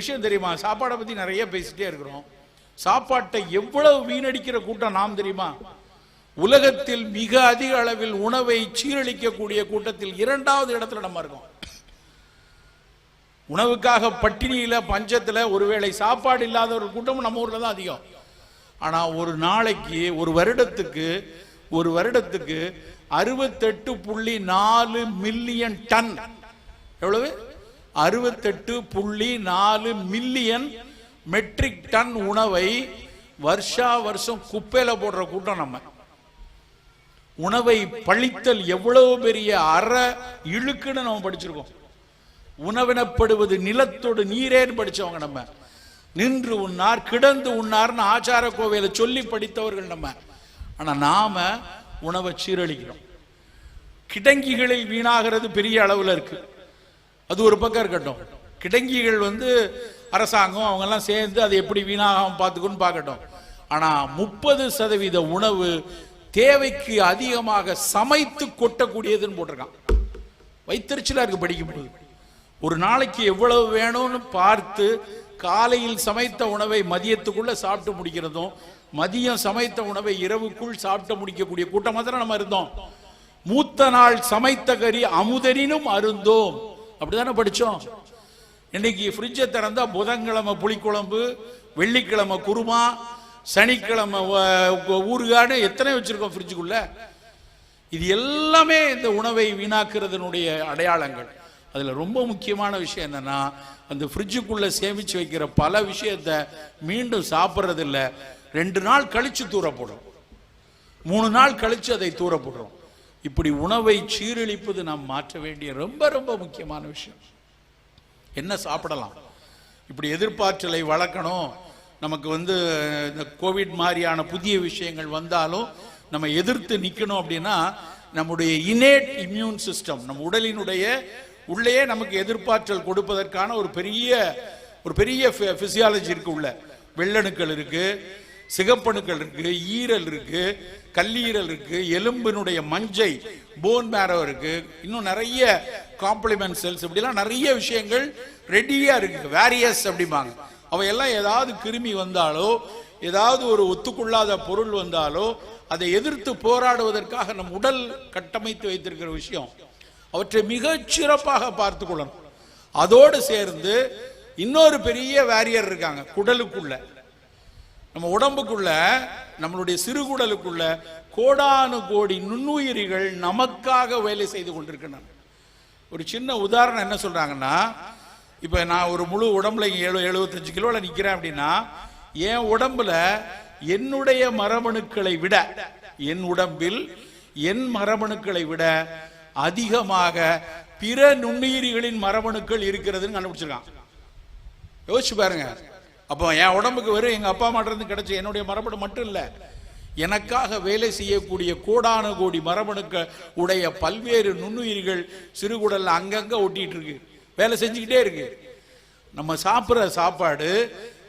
விஷயம் தெரியுமா? சாப்பாடை பத்தி நிறைய பேசிட்டே இருக்கிறோம். சாப்பாட்டை எவ்வளவு வீணடிக்கிற கூட்டம் நாம் தெரியுமா? உலகத்தில் மிக அதிக அளவில் உணவை சீரழிக்கக்கூடிய கூட்டத்தில் இரண்டாவது இடத்துல நம்ம இருக்கோம். உணவுக்காக பட்டினியில பஞ்சத்துல ஒருவேளை சாப்பாடு இல்லாத ஒரு கூட்டமும் நம்ம ஊர்ல தான் அதிகம். ஆனா ஒரு நாளைக்கு ஒரு வருடத்துக்கு ஒரு வருடத்துக்கு அறுபத்தெட்டு புள்ளி நாலு மில்லியன் டன். எவ்வளவு? அறுபத்தெட்டு புள்ளி நாலு மில்லியன் மெட்ரிக் டன் உணவை வருஷா வருஷம் குப்பையில போடுற கூட்டம் நம்ம. உணவை பழித்தல் எவ்வளவு பெரிய அற இழுக்குன்னு நம்ம படிச்சிருக்கோம். உணவினப்படுவது நிலத்தோடு நீரேன்னு படிச்சவங்க நம்ம. நின்று உண்ணார் கிடந்து உண்ணார்னு ஆச்சார கோவையில சொல்லி படித்தவர்கள் நம்ம. ஆனா நாம உணவை சீரழிக்கிறோம். கிடங்கிகளில் வீணாகிறது பெரிய அளவுல இருக்கு. அது ஒரு பக்கம் இருக்கட்டும். கிடங்கிகள் வந்து அரசாங்கம் அவங்கெல்லாம் சேர்ந்து அதை எப்படி வீணாகாம பார்த்துக்கணும்னு பார்க்கட்டும். ஆனால் முப்பது சதவீத உணவு தேவைக்கு அதிகமாக சமைத்து கொட்டக்கூடியதுன்னு போட்டிருக்கான். வைத்தறிச்சலாக இருக்கு படிக்கும்போது. ஒரு நாளைக்கு எவ்வளவு வேணும்னு பார்த்து காலையில் சமைத்த உணவை மதியத்துக்குள்ள சாப்பிட்டு முடிக்கிறதும் மதியம் சமைத்த உணவை இரவுக்குள் சாப்பிட்டு முடிக்கக்கூடிய கூட்டமாக தானே நம்ம இருந்தோம். மூத்த நாள் சமைத்த கறி அமுதனினும் அருந்தோம். அப்படிதானே படிச்சோம்? இன்னைக்கு ஃப்ரிட்ஜை திறந்தா புதன்கிழமை புளிக்குழம்பு வெள்ளிக்கிழமை குருமா சனிக்கிழமை வ- ஊறுகாடு எத்தனை வச்சிருக்கோம் ஃப்ரிட்ஜுக்குள்ள இது எல்லாமே இந்த உணவை வீணாக்குறதுனுடைய அடையாளங்கள். அதில் ரொம்ப முக்கியமான விஷயம் என்னன்னா அந்த ஃப்ரிட்ஜுக்குள்ளே சேமிச்சு வைக்கிற பல விஷயத்த மீண்டும் சாப்பிட்றதில்ல. ரெண்டு நாள் கழித்து தூரப்படும் மூணு நாள் கழித்து அதை தூரப்படுறோம் இப்படி உணவை சீரழிப்பது நாம் மாற்ற வேண்டிய ரொம்ப ரொம்ப முக்கியமான விஷயம். என்ன சாப்பிடலாம்? இப்படி எதிர்பார்த்தலை வளர்க்கணும். நமக்கு வந்து இந்த கோவிட் மாதிரியான புதிய விஷயங்கள் வந்தாலும் நம்ம எதிர்த்து நிற்கணும் அப்படின்னா நம்முடைய இனேட் இம்யூன் சிஸ்டம் நம்ம உடலினுடைய உள்ளேயே நமக்கு எதிர்பார்த்தல் கொடுப்பதற்கான ஒரு பெரிய ஒரு பெரிய ஃபிசியாலஜி இருக்கு உள்ள. வெள்ளணுக்கள் இருக்குது சிகப்பணுக்கள் இருக்கு ஈரல் இருக்கு கல்லீரல் இருக்கு எலும்பினுடைய மஞ்சை போன் மேரோ இருக்கு. இன்னும் நிறைய காம்ப்ளிமெண்ட் செல்ஸ் இப்படிலாம் நிறைய விஷயங்கள் ரெடியா இருக்கு. வேரியஸ் அப்படிம்பாங்க. அவையெல்லாம் ஏதாவது கிருமி வந்தாலோ ஏதாவது ஒரு ஒத்துக்கொள்ளாத பொருள் வந்தாலோ அதை எதிர்த்து போராடுவதற்காக நம் உடல் கட்டமைத்து வைத்திருக்கிற விஷயம். அவற்றை மிகச் சிறப்பாக பார்த்து கொள்ளணும். அதோடு சேர்ந்து இன்னொரு பெரிய வேரியர் இருக்காங்க குடலுக்குள்ள. நம்ம உடம்புக்குள்ள நம்மளுடைய சிறுகுடலுக்குள்ள கோடானு கோடி நுண்ணுயிரிகள் நமக்காக வேலை செய்து கொண்டிருக்கின்றன. ஒரு சின்ன உதாரணம் என்ன சொல்றாங்கன்னா இப்போ நான் ஒரு முழு உடம்புல ஏழு எழு எழுபத்தஞ்சு கிலோவில் நிற்கிறேன் அப்படின்னா என் உடம்புல என்னுடைய மரபணுக்களை விட என் உடம்பில் என் மரபணுக்களை விட அதிகமாக பிற நுண்ணுயிரிகளின் மரபணுக்கள் இருக்கிறதுன்னு கண்டுபிடிச்சிருக்கான். யோசிச்சு பாருங்க. அப்போ என் உடம்புக்கு வெறும் எங்கள் அப்பா அம்மாட்டிருந்து கிடைச்ச என்னுடைய மரபணு மட்டும் இல்லை எனக்காக வேலை செய்யக்கூடிய கோடான கோடி மரபணுக்க உடைய பல்வேறு நுண்ணுயிர்கள் சிறுகுடலில் அங்கங்கே ஒட்டிட்டு இருக்கு. வேலை செஞ்சுக்கிட்டே இருக்கு. நம்ம சாப்பிட்ற சாப்பாடு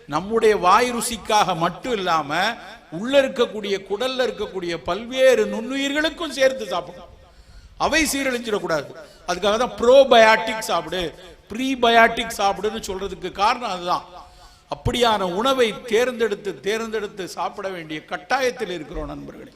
நம்முடைய வாய் ருசிக்காக மட்டும் இல்லாமல் உள்ள இருக்கக்கூடிய குடல்ல இருக்கக்கூடிய பல்வேறு நுண்ணுயிர்களுக்கும் சேர்த்து சாப்பிடணும் அவை சீரழிஞ்சிடக்கூடாது அதுக்காக தான் ப்ரோபயாட்டிக் சாப்பிடு. ப்ரீபயாட்டிக் சாப்பிடுன்னு சொல்றதுக்கு காரணம் அதுதான். அப்படியான உணவை தேர்ந்தெடுத்து தேர்ந்தெடுத்து சாப்பிட வேண்டிய கட்டாயத்தில் இருக்கிறோம் நண்பர்களே.